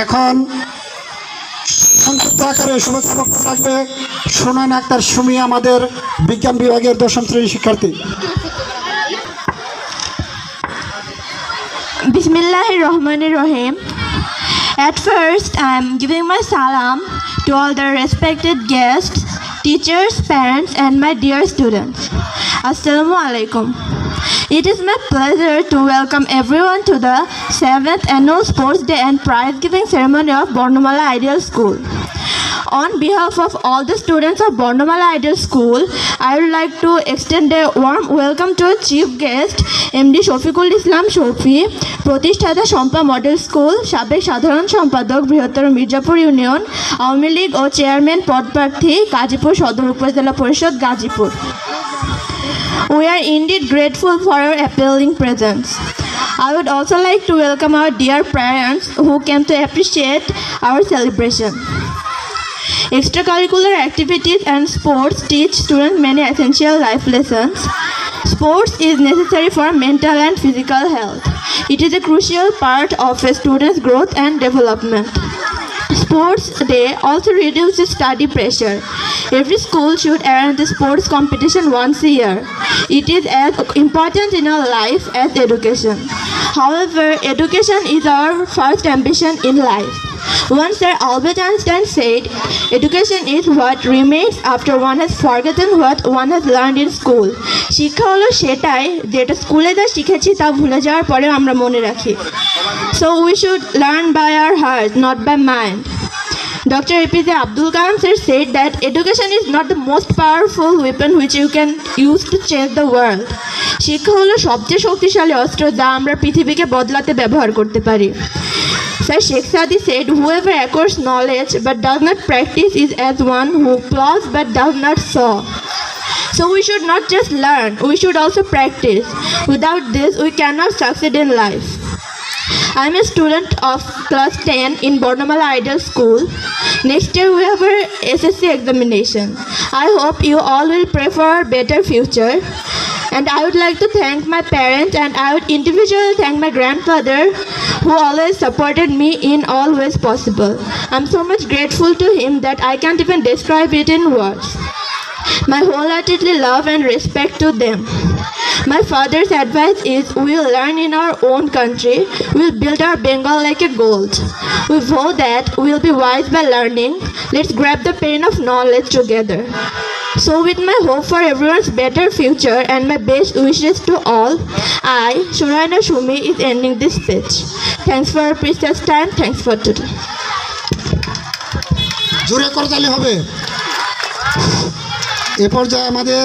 এখন সংক্ষিপ্ত আক্তার সুমি, আমাদের বিজ্ঞান বিভাগের দশম শিক্ষার্থী। বিসমিল্লাহ রহমান রহিম। At first I am my সালাম to all respected guest teachers parents and my dear students আসসালামু আলাইকুম It is my pleasure to welcome everyone to the 7th annual Sports Day and Prize Giving Ceremony of Bornomala Ideal School. On behalf of all the students of Bornomala Ideal School, I would like to extend a warm welcome to chief guest, MD Shafiqul Islam Shafi প্রতিষ্ঠাতা Shampa model school সাবেক সাধারণ সম্পাদক বৃহত্তর Mirzapur union Awami League ও chairman পদপ্রার্থী গাজীপুর সদর উপজেলা Gazipur We are indeed grateful for your appealing presence. I would also like to welcome our dear parents who came to appreciate our celebration. Extracurricular activities and sports teach students many essential life lessons. Sports is necessary for mental and physical health. It is a crucial part of a student's growth and development. Sports Day also reduces study pressure. Every school should arrange the sports competition once a year. It is as important in our life as education. However, education is our first ambition in life. Once Sir Albert Einstein said, Education is what remains after one has forgotten what one has learned in school. শিক্ষা হলো সেটাই যেটা স্কুলে যা শিখেছি তা ভুলে যাওয়ার পরে আমরা মনে রাখি So we should learn by our heart, not by mind. Dr. APJ Abdul Kalam sir said that education is not the most powerful weapon which you can use to change the world. শিক্ষা হলো সবচেয়ে শক্তিশালী অস্ত্র যা আমরা পৃথিবীকে বদলাতে ব্যবহার করতে পারি Sir Sheikh Sadi said, Whoever acquires knowledge but does not practice is as one who plows but does not sow. So we should not just learn, we should also practice. Without this, we cannot succeed in life. I'm a student of class 10 in Bornomala Ideal School. Next year we have our SSC examination. I hope you all will pray for a better future. And I would like to thank my parents and I would individually thank my grandfather who always supported me in all ways possible. I'm so much grateful to him that I can't even describe it in words. My wholeheartedly love and respect to them. My father's advice is we'll learn in our own country, we'll build our Bengal like a gold. We vow that we'll be wise by learning. Let's grab the pain of knowledge together. So, with my hope for everyone's better future and my best wishes to all, I, Shurana Shumi, is ending this speech. Thanks for your precious time. Thanks for today. জোরে করতালি হবে এ পর্যায়ে আমাদের